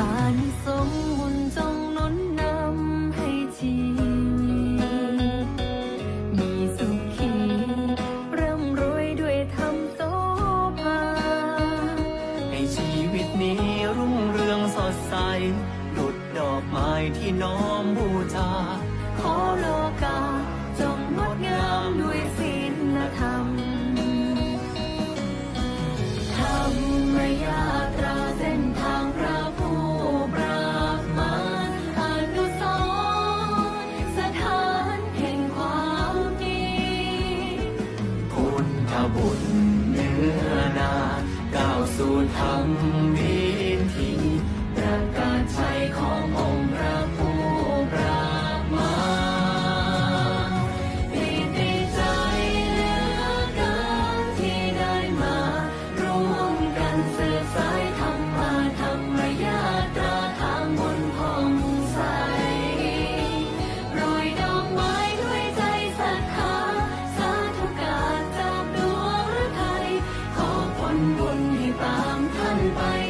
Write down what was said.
อานสงส์บุญจงนุนนำให้ชีมีสุขีร่ำรวยด้วยธรรมโสภาให้ชีวิตนี้รุ่งเรืองสดใสดุดดอกไม้ที่น้อมบูชา บุญเนื้อนาก้าวสู่ธรรมวิ by